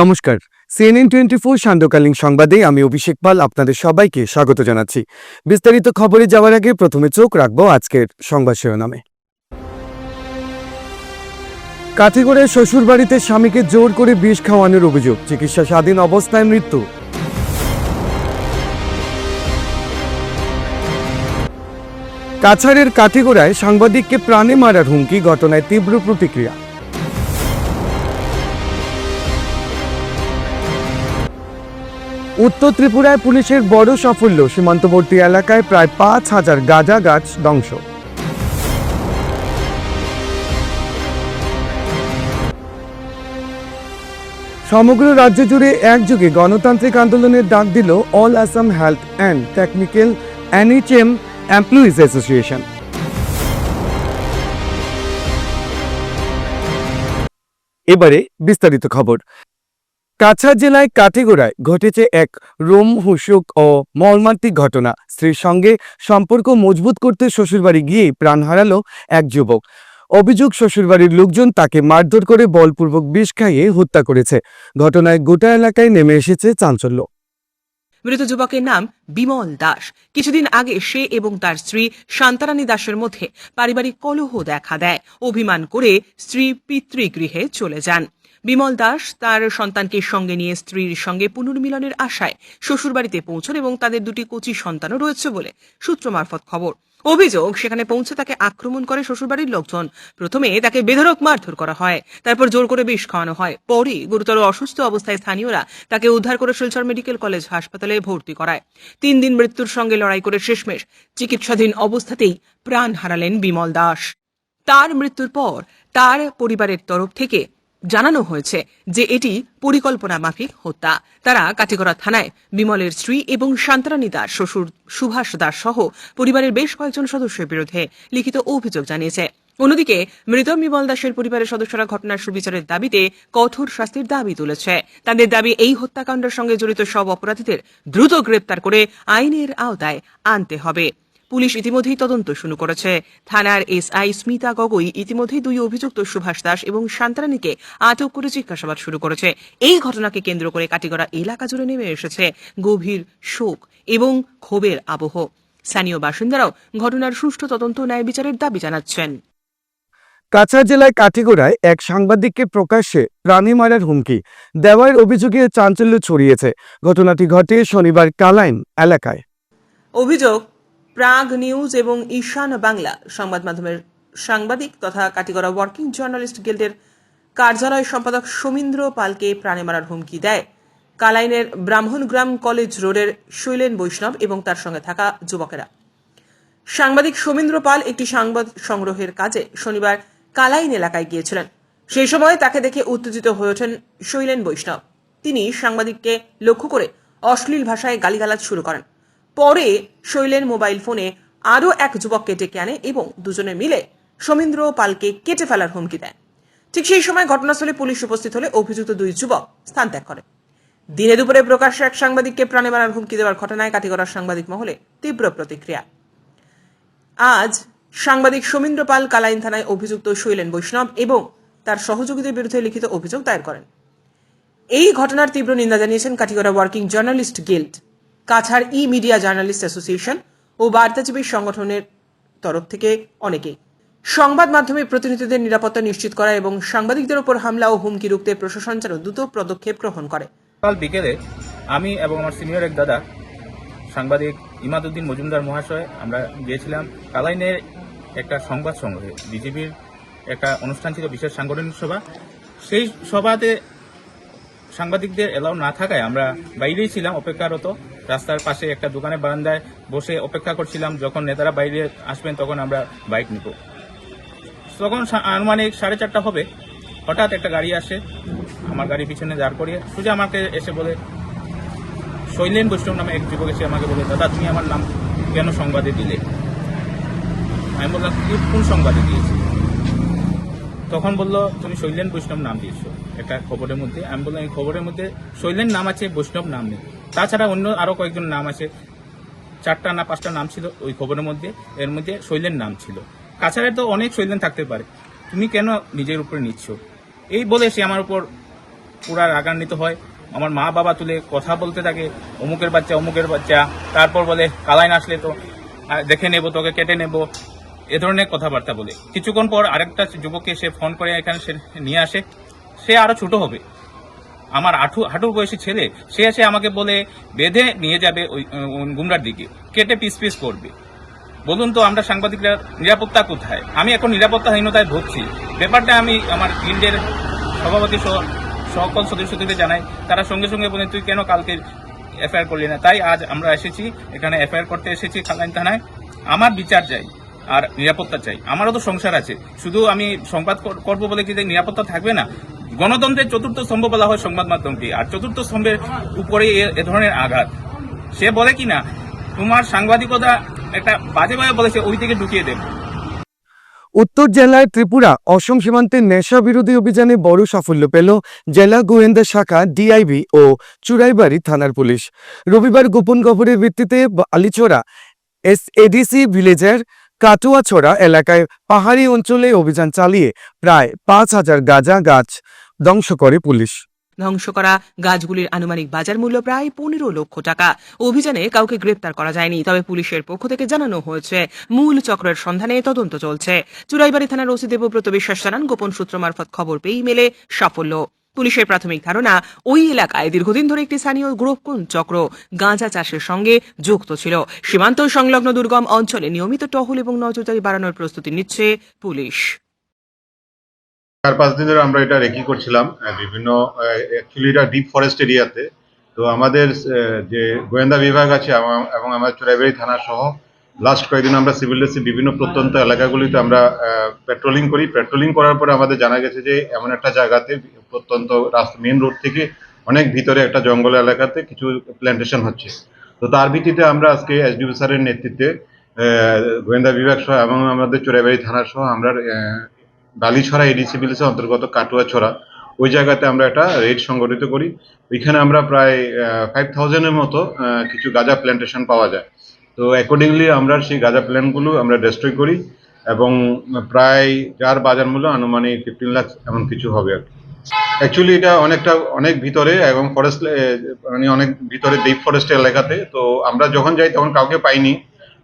নমস্কার। CNN twenty four সান্ধ্যকালীন সংবাদে আমি অভিষেক পাল আপনাদের সবাইকে স্বাগত জানাচ্ছি। বিস্তারিত খবরে যাওয়ার আগে প্রথমে চোখ রাখব আজকের সংবাদ শিরোনামে। কাঠিগড়ের শ্বশুরবাড়িতে স্বামীকে জোর করে বিষ খাওয়ানোর অভিযোগ, চিকিৎসা স্বাধীন অবস্থায় মৃত্যু। কাছাড়ের কাঠিগোড়ায় সাংবাদিককে প্রাণে মারার হুমকি, ঘটনায় তীব্র প্রতিক্রিয়া। উত্তর ত্রিপুরায় পুলিশের বড় সাফল্য, সীমান্তবর্তী এলাকায় প্রায় পাঁচ হাজার গাঁজা গাছ ধ্বংস। সমগ্র রাজ্য জুড়ে একযোগে গণতান্ত্রিক আন্দোলনের ডাক দিল all Assam health and technical NHM employees association. এবারে বিস্তারিত খবর। কাছাড় জেলায় কাঠিগোড়ায় ঘটেছে এক রোম হুসুক ও মর্মান্তিক ঘটনা। স্ত্রীর সঙ্গে সম্পর্ক মজবুত করতে শ্বশুরবাড়ি গিয়ে প্রাণ হারালো এক যুবক। অভিযোগ, শ্বশুরবাড়ির লোকজন তাকে মারধর করে বলপূর্বক বিষ খাইয়ে হত্যা করেছে। ঘটনায় গোটা এলাকায় নেমে এসেছে চাঞ্চল্য। মৃত যুবকের নাম বিমল দাস। কিছুদিন আগে সে এবং তার স্ত্রী শান্তারানী দাসের মধ্যে পারিবারিক কলহ দেখা দেয়। অভিমান করে স্ত্রী পিতৃগৃহে চলে যান। বিমল দাস তার সন্তানকে সঙ্গে নিয়ে স্ত্রীর সঙ্গে পুনর্মিলনের আশায় শ্বশুরবাড়িতে পৌঁছন এবং তাদের দুটি কচি সন্তানও রয়েছে বলে সূত্র মারফত খবর। অভিযোগ, সেখানে পৌঁছে তাকে আক্রমণ করে শ্বশুরবাড়ির লোকজন। প্রথমে তাকে বেধরক মারধর করা হয়, তারপর জোর করে বিষ খাওয়ানো হয়। পরে গুরুতর অসুস্থ অবস্থায় স্থানীয়রা তাকে উদ্ধার করে শিলচর মেডিকেল কলেজ হাসপাতালে ভর্তি করায়। তিন দিন মৃত্যুর সঙ্গে লড়াই করে শেষমেশ চিকিৎসাধীন অবস্থাতেই প্রাণ হারালেন বিমল দাস। তার মৃত্যুর পর তার পরিবারের তরফ থেকে জানানো হয়েছে যে এটি পরিকল্পনা মাফিক হত্যা। তারা কাটিগড়া থানায় বিমলের স্ত্রী এবং শান্তরানী দাস শ্বশুর সুভাষ দাস সহ পরিবারের বেশ কয়েকজন সদস্যের বিরুদ্ধে লিখিত অভিযোগ জানিয়েছে। অন্যদিকে মৃত বিমল দাসের পরিবারের সদস্যরা ঘটনার সুবিচারের দাবিতে কঠোর শাস্তির দাবি তুলেছে। তাদের দাবি, এই হত্যাকাণ্ডের সঙ্গে জড়িত সব অপরাধীদের দ্রুত গ্রেপ্তার করে আইনের আওতায় আনতে হবে। পুলিশ ইতিমধ্যেই তদন্ত শুরু করেছে। থানার এসআই স্মিতা গগৈ ইতিমধ্যেই দুই অভিযুক্ত সুভাষ দাস এবং শান্তারানীকে আটক করে জিজ্ঞাসাবাদ শুরু করেছে। এই ঘটনাকে কেন্দ্র করে কাটিগড়া এলাকা জুড়ে নেমে এসেছে গভীর শোক এবং ক্ষোভের আবহ। স্থানীয় বাসিন্দারাও ঘটনার সুষ্ঠু তদন্ত ন্যায় বিচারের দাবি জানাচ্ছেন। কাছাড় জেলায় কাঠিগোড়ায় এক সাংবাদিককে প্রকাশ্যে প্রাণী মারার হুমকি দেওয়ার অভিযোগে চাঞ্চল্য ছড়িয়েছে। ঘটনাটি ঘটে শনিবার কালাইন এলাকায়। অভিযোগ প্রাগ নিউজ এবং ঈশান বাংলা সংবাদ মাধ্যমের সাংবাদিক তথা কাটিগড়া ওয়ার্কিং জার্নালিস্ট গিল্ডের কার্যালয় সম্পাদক সমীন্দ্র পালকে প্রাণে মারার হুমকি দেয়। কালাইনের ব্রাহ্মণগ্রাম কলেজ রোডের শৈলেন বৈষ্ণব এবং তার সঙ্গে থাকা যুবকেরা। সাংবাদিক সমীন্দ্র পাল একটি সংবাদ সংগ্রহের কাজে শনিবার কালাইন এলাকায় গিয়েছিলেন। সেই সময় তাকে দেখে উত্তেজিত হয়ে ওঠেন শৈলেন বৈষ্ণব। তিনি সাংবাদিককে লক্ষ্য করে অশ্লীল ভাষায় গালিগালাজ শুরু করেন। পরে শৈলেন মোবাইল ফোনে আরও এক যুবককে ডেকে আনে এবং দুজনে মিলে সমীন্দ্র পালকে কেটে ফেলার হুমকি দেয়। ঠিক সেই সময় ঘটনাস্থলে পুলিশ উপস্থিত হলে অভিযুক্ত দুই যুবক স্থান ত্যাগ করে। দিনে দুপুরে প্রকাশ্যে এক সাংবাদিককে প্রাণে মারার হুমকি দেওয়ার ঘটনায় কাটিগড়ার সাংবাদিক মহলে তীব্র প্রতিক্রিয়া। আজ সাংবাদিক সমীন্দ্র পাল কালাইন থানায় অভিযুক্ত শৈলেন বৈষ্ণব এবং তার সহযোগীদের বিরুদ্ধে লিখিত অভিযোগ দায়ের করেন। এই ঘটনার তীব্র নিন্দা জানিয়েছেন Katigorah working journalist guild. Cachar e media journalist association ও বার্তাজীবী সংগঠনের তরফ থেকে অনেকেই সংবাদ মাধ্যমে প্রতিনিধিদের নিরাপত্তা নিশ্চিত করা এবং সাংবাদিকদের উপর হামলা ও হুমকি রুখতে প্রশাসন যেন দ্রুত পদক্ষেপ গ্রহণ করে। কাল বিকেলে আমি এবং আমার সিনিয়র এক দাদা, সাংবাদিক ইমাদুদ্দিন মজুমদার মহাশয়, আমরা গিয়েছিলাম কালাইনের একটা সংবাদ সংগ্রহে বিজেপির একটা অনুষ্ঠান ছিল, বিশেষ সাংগঠনিক সভা। সেই সভাতে সাংবাদিকদের এলাও না থাকায় আমরা বাইরেই ছিলাম, অপেক্ষারত। রাস্তার পাশে একটা দোকানের বারান্দায় বসে অপেক্ষা করছিলাম। যখন নেতারা বাইরে আসবেন, তখন আমরা বাইক নিব। তখন আনুমানিক সাড়ে চারটা হবে। হঠাৎ একটা গাড়ি আসে। আমার গাড়ি পিছনে দাঁড় করিয়ে সোজা আমাকে এসে বলে, শৈলেন বৈষ্ণব নামে এক যুবক এসে আমাকে বলে, দাদা, তুমি আমার নাম কেন সংবাদে দিলে? আমি বললাম "কি কোন সংবাদে দিয়েছি? তখন বলল, তুমি শৈলেন বৈষ্ণব নাম দিয়েছ। একটা খবরের মধ্যে আমি বললাম এই খবরের মধ্যে শৈলেন নাম আছে, বৈষ্ণব নাম নেই। তাছাড়া অন্য আরও কয়েকজন নাম আছে, চারটা না পাঁচটা নাম ছিল ওই খবরের মধ্যে, এর মধ্যে শৈলেন নাম ছিল। কাছাড়ে তো অনেক শৈলেন থাকতে পারে। তুমি কেন নিজের উপরে নিচ্ছ? এই বলে সে আমার উপর পুরা রাগান্বিত হয়। আমার মা বাবা তুলে কথা বলতে থাকে, অমুকের বাচ্চা অমুকের বাচ্চা। তারপর বলে কালাইন আসলে তো দেখে নেব, তোকে কেটে নেব। এ ধরনের কথাবার্তা বলে। কিছুক্ষণ পর আরেকটা যুবককে সে ফোন করে, এখানে সে নিয়ে আসে। সে আরও ছোট হবে। আমার আঠু, হাঁটুর বয়সী ছেলে, সে এসে আমাকে বলে, বেঁধে নিয়ে যাবে ওই গুমরার দিকে। কেটে পিস পিস করবে। বলুন তো, আমরা সাংবাদিকরা নিরাপত্তা কোথায়? আমি এখন নিরাপত্তাহীনতায় ভুগছি। ব্যাপারটা আমি আমার গিল্ডের সভাপতি সহ, সকল সদস্যদের জানাই। তারা সঙ্গে সঙ্গে বলেন তুই কেন কালকে এফআইআর করলি না? তাই আজ আমরা এসেছি। এখানে এফআইআর করতে এসেছি খালাইন থানায়। আমার বিচার চাই আর নিরাপত্তা চাই। আমারও তো সংসার আছে। শুধু আমি সংবাদ কর- করব বলে কি নিরাপত্তা থাকবে না? গণতন্ত্রের চতুর্থ স্তম্ভ বলা হয় সংবাদ মাধ্যমকে আর চতুর্থ স্তম্ভের উপরে এ- ধরনের আঘাত। সে বলে কি না তোমার সাংবাদিকতা একটা বাজে ভাবে বলেছে, ওই থেকে ঢুকিয়ে দেবে। উত্তর জেলায় ত্রিপুরা, অসম সীমান্তে নেশা বিরোধী অভিযানে বড় সাফল্য পেল জেলা গোয়েন্দা শাখা, ডিআইবি ও চুরাইবাড়ি থানার পুলিশ। রবিবার গোপন খবরের ভিত্তিতে আলিচোরা এস এডিসি ভিলেজের কাটুয়াছড়া এলাকায় পাহাড়ি অঞ্চলে অভিযান চালিয়ে প্রায় পাঁচ হাজার গাঁজা গাছ ধ্বংস করে পুলিশ। ধ্বংস করা গাছগুলির আনুমানিক বাজার মূল্য প্রায় পনেরো লক্ষ টাকা। অভিযানে কাউকে গ্রেপ্তার করা যায়নি, তবে পুলিশের পক্ষ থেকে জানানো হয়েছে, মূল চক্রের সন্ধানে তদন্ত চলছে। চুরাইবাড়ি থানার ওসি দেবব্রত বিশ্বাস জানান, গোপন সূত্র মারফত খবর পেয়েই মেলে সাফল্য। পুলিশের প্রাথমিক ধারণা, ওই এলাকায় দীর্ঘদিন ধরে একটি স্থানীয় গ্রোপকোন চক্র গাঁজা চাষের সঙ্গে যুক্ত ছিল। সীমান্ত সংলগ্ন দুর্গম অঞ্চলে নিয়মিত টহল এবং নজরদারি বাড়ানোর প্রস্তুতি নিচ্ছে পুলিশ। চার পাঁচ দিন ধরে আমরা এটা রেকি করছিলাম বিভিন্ন অ্যাকচুয়ালি এটা ডিপ ফরেস্ট এরিয়াতে তো। আমাদের যে গোয়েন্দা বিভাগ আছে এবং আমার চোরাইবাড়ি থানা সহ লাস্ট কয়েকদিন আমরা সিভিল ড্রেসে বিভিন্ন প্রত্যন্ত এলাকাগুলিতে আমরা পেট্রোলিং করি। পেট্রোলিং করার পরে আমাদের জানা গেছে যে, এমন একটা জায়গাতে প্রত্যন্ত রাস্তা মেন রোড থেকে অনেক ভিতরে একটা জঙ্গল এলাকাতে কিছু প্ল্যান্টেশন হচ্ছে। তো তার ভিত্তিতে আমরা আজকে এসডিও স্যারের নেতৃত্বে গোয়েন্দা বিভাগ সহ এবং আমাদের চোরাইবাড়ি থানা সহ আমরা বালিছড়া এডিসি বিলিসের অন্তর্গত কাটুয়াছড়া। ওই জায়গাতে আমরা একটা রেড সংগঠিত করি। ওইখানে আমরা প্রায় ফাইভ থাউজেন্ডের মতো কিছু গাঁজা প্ল্যান্টেশন পাওয়া যায়। তো অ্যাকর্ডিংলি আমরা সেই গাঁজা প্ল্যান্টগুলো আমরা ডেস্ট্রয় করি এবং প্রায় যার বাজার মূল্য আনুমানিক ফিফটিন লাখ এমন কিছু হবে আর অ্যাকচুয়ালি এটা অনেকটা, অনেক ভিতরে এবং ফরেস্ট মানে অনেক ভিতরে ডিপ ফরেস্ট এলাকাতে। তো আমরা যখন যাই তখন কাউকে পাইনি।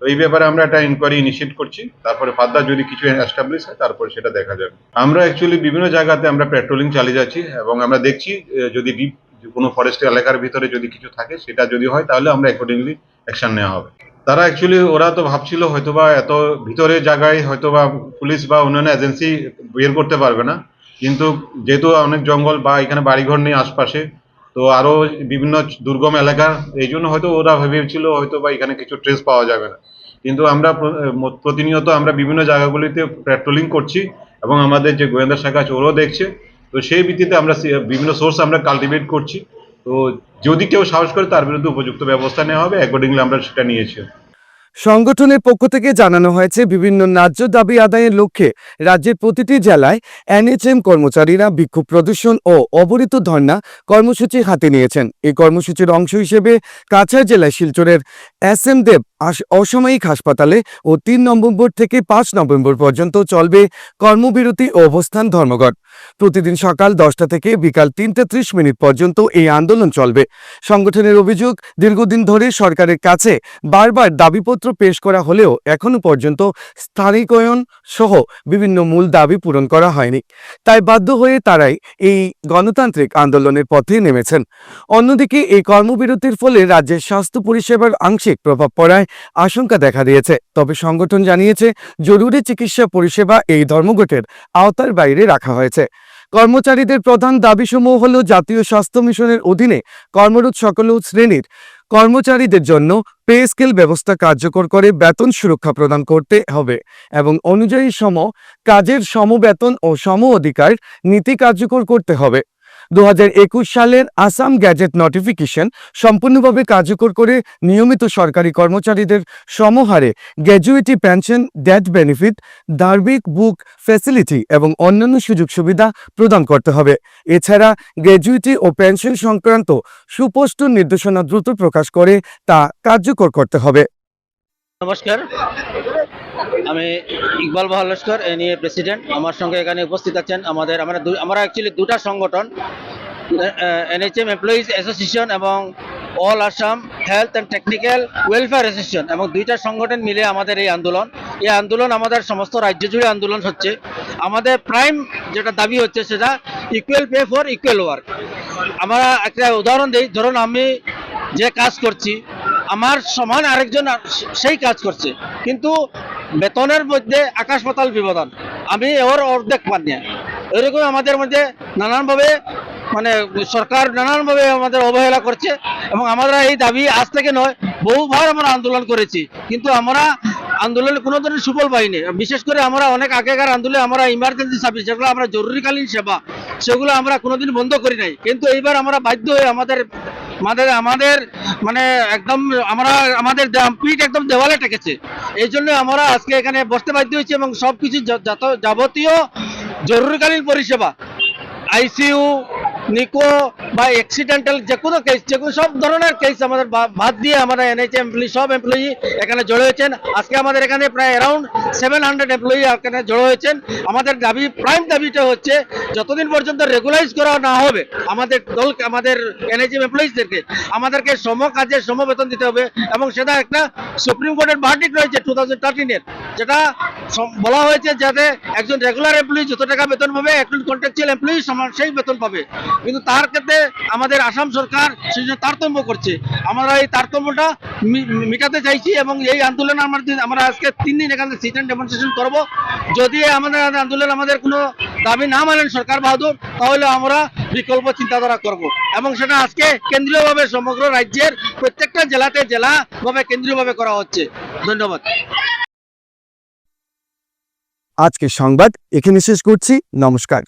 তো এই ব্যাপারে আমরা একটা ইনকোয়ারি ইনিশিয়েট করছি। তারপরে ফার্দার যদি কিছু এস্টাবলিশ হয়, তারপরে সেটা দেখা যাবে। আমরা অ্যাকচুয়ালি বিভিন্ন জায়গাতে আমরা পেট্রোলিং চালিয়ে যাচ্ছি এবং আমরা দেখছি যদি ডিপ কোনো ফরেস্ট এলাকার ভিতরে যদি কিছু থাকে, সেটা যদি হয়, তাহলে আমরা অ্যাকর্ডিংলি অ্যাকশন নেওয়া হবে। তারা অ্যাকচুয়ালি ওরা তো ভাবছিল হয়তোবা এত ভিতরে জায়গায় হয়তোবা পুলিশ বা অন্যান্য এজেন্সি বের করতে পারবে না। কিন্তু যেহেতু অনেক জঙ্গল বা এখানে বাড়িঘর নেই আশপাশে তো আরও বিভিন্ন দুর্গম এলাকার, এই জন্য হয়তো ওরা ভেবেছিল হয়তো বা এখানে কিছু ট্রেস পাওয়া যাবে না। কিন্তু আমরা প্রতিনিয়ত আমরা বিভিন্ন জায়গাগুলিতে পেট্রোলিং করছি এবং আমাদের যে গোয়েন্দা শাখা আছে ওরাও দেখছে। তো সেই ভিত্তিতে আমরা বিভিন্ন সোর্স আমরা কাল্টিভেট করছি। তো যদি কেউ সাহস করে তার বিরুদ্ধে উপযুক্ত ব্যবস্থা নেওয়া হবে অ্যাকর্ডিংলি আমরা সেটা নিয়েছি। সংগঠনের পক্ষ থেকে জানানো হয়েছে, বিভিন্ন ন্যায্য দাবি আদায়ের লক্ষ্যে রাজ্যের প্রতিটি জেলায় এনএচএম কর্মচারীরা বিক্ষোভ প্রদর্শন ও অবরিত ধর্ণা কর্মসূচি হাতে নিয়েছেন। এই কর্মসূচির অংশ হিসেবে কাছাড় জেলায় শিলচরের এস এম দেব অসাময়িক হাসপাতালে ও তিন নভেম্বর থেকে পাঁচ নভেম্বর পর্যন্ত চলবে কর্মবিরতি ও অবস্থান ধর্মঘট। প্রতিদিন সকাল দশটা থেকে বিকাল তিনটে ত্রিশ মিনিট পর্যন্ত এই আন্দোলন চলবে। সংগঠনের অভিযোগ, দীর্ঘদিন ধরে সরকারের কাছে বারবার দাবিপত্র পেশ করা হলেও এখনও পর্যন্ত স্থায়ীকরণ সহ বিভিন্ন মূল দাবি পূরণ করা হয়নি। তাই বাধ্য হয়ে তারাই এই গণতান্ত্রিক আন্দোলনের পথে নেমেছেন। অন্যদিকে এই কর্মবিরতির ফলে রাজ্যের স্বাস্থ্য পরিষেবার আংশিক প্রভাব পড়ায় আশঙ্কা দেখা দিয়েছে। তবে সংগঠন জানিয়েছে, জরুরি চিকিৎসা পরিষেবা এই ধর্মঘটের আওতার বাইরে রাখা হয়েছে। কর্মচারীদের প্রধান দাবিসমূহ হল জাতীয় স্বাস্থ্য মিশনের অধীনে কর্মরত সকল শ্রেণির কর্মচারীদের জন্য পে স্কেল ব্যবস্থা কার্যকর করে বেতন সুরক্ষা প্রদান করতে হবে এবং অনুযায়ী সম কাজের সমবেতন ও সম অধিকার নীতি কার্যকর করতে হবে। দু হাজার একুশ সালের আসাম গ্যাজেট নোটিফিকেশন সম্পূর্ণভাবে কার্যকর করে নিয়মিত সরকারি কর্মচারীদের সমহারে গ্র্যাজুয়েটি পেনশন, ডেথ বেনিফিট, দার্বিক বুক ফ্যাসিলিটি এবং অন্যান্য সুযোগ সুবিধা প্রদান করতে হবে। এছাড়া গ্র্যাজুয়েটি ও পেনশন সংক্রান্ত সুস্পষ্ট নির্দেশনা দ্রুত প্রকাশ করে তা কার্যকর করতে হবে। নমস্কার। আমি ইকবাল বাহার লস্কর এ নিয়ে প্রেসিডেন্ট আমার সঙ্গে এখানে উপস্থিত আছেন আমাদের, আমরা আমরা অ্যাকচুয়ালি দুটা সংগঠন এনএচএম এমপ্লয়িজ অ্যাসোসিয়েশন এবং all Assam health and technical welfare association এবং দুইটা সংগঠন মিলে আমাদের এই আন্দোলন। এই আন্দোলন আমাদের সমস্ত রাজ্য জুড়ে আন্দোলন হচ্ছে। আমাদের প্রাইম যেটা দাবি হচ্ছে সেটা equal pay for equal work আমরা একটা উদাহরণ দিই, ধরুন আমি যে কাজ করছি আমার সমান আরেকজন সেই কাজ করছে। কিন্তু বেতনের মধ্যে আকাশ পাতাল বিবধান আমি ওর অর্ধেক পানি এরকম আমাদের মধ্যে নানানভাবে মানে সরকার নানানভাবে আমাদের অবহেলা করছে এবং আমরা এই দাবি আজ থেকে নয়, বহুবার আমরা আন্দোলন করেছি। কিন্তু আমরা আন্দোলনে কোনো ধরনের সুফল পাইনি। বিশেষ করে আমরা অনেক আগেকার আন্দোলনে আমরা ইমার্জেন্সি সার্ভিস যেগুলো আমরা জরুরিকালীন সেবা, সেগুলো আমরা কোনোদিন বন্ধ করি নাই। কিন্তু এইবার আমরা বাধ্য হয়ে আমাদের আমাদের আমাদের মানে একদম আমরা, আমাদের পিঠ একদম দেওয়ালে ঠেকেছে। এই জন্য আমরা আজকে এখানে বসতে বাধ্য হয়েছি এবং সব কিছু যাবতীয় জরুরিকালীন পরিষেবা, আইসিইউ নিকো বা অ্যাক্সিডেন্টাল যে কোনো কেস যে কোনো সব ধরনের কেস আমাদের বাদ দিয়ে আমরা এনএইচ এমপ্লয়ি সব এমপ্লয়ি এখানে জড়ো হয়েছেন। আজকে আমাদের এখানে প্রায় অ্যারাউন্ড সেভেন হান্ড্রেড এমপ্লয়ি এখানে জড়ো হয়েছেন। আমাদের দাবি প্রাইম দাবিটা হচ্ছে যতদিন পর্যন্ত রেগুলাইজ করা না হবে, আমাদের দল, আমাদের এনএইচএম এমপ্লয়িজদেরকে আমাদেরকে সম কাজে সম বেতন দিতে হবে এবং সেটা একটা সুপ্রিম কোর্টের ভার্ডিক রয়েছে টু থাউজেন্ড থার্টিনের যেটা বলা হয়েছে যাতে একজন রেগুলার এমপ্লয়ি যত টাকা বেতন পাবে, একজন কন্ট্রাকচুয়াল এমপ্লয়ি সমান সেই বেতন পাবে। কিন্তু তার ক্ষেত্রে আমাদের আসাম সরকার সেই জন্য তারতম্য করছে। আমরা এই তারতম্যটা মিটাতে চাইছি এবং এই আন্দোলন আমাদের আমরা আজকে তিন দিন এখানে সিট অ্যান্ড ডেমনস্ট্রেশন করব। যদি আমাদের আন্দোলন আমাদের কোনো দাবি না মানেন সরকার বাহাদুর, তাহলে আমরা বিকল্প চিন্তাধারা করব এবং সেটা আজকে কেন্দ্রীয়ভাবে সমগ্র রাজ্যের প্রত্যেকটা জেলাতে জেলাভাবে কেন্দ্রীয়ভাবে করা হচ্ছে। ধন্যবাদ। আজকের সংবাদ এখানে শেষ করছি। নমস্কার।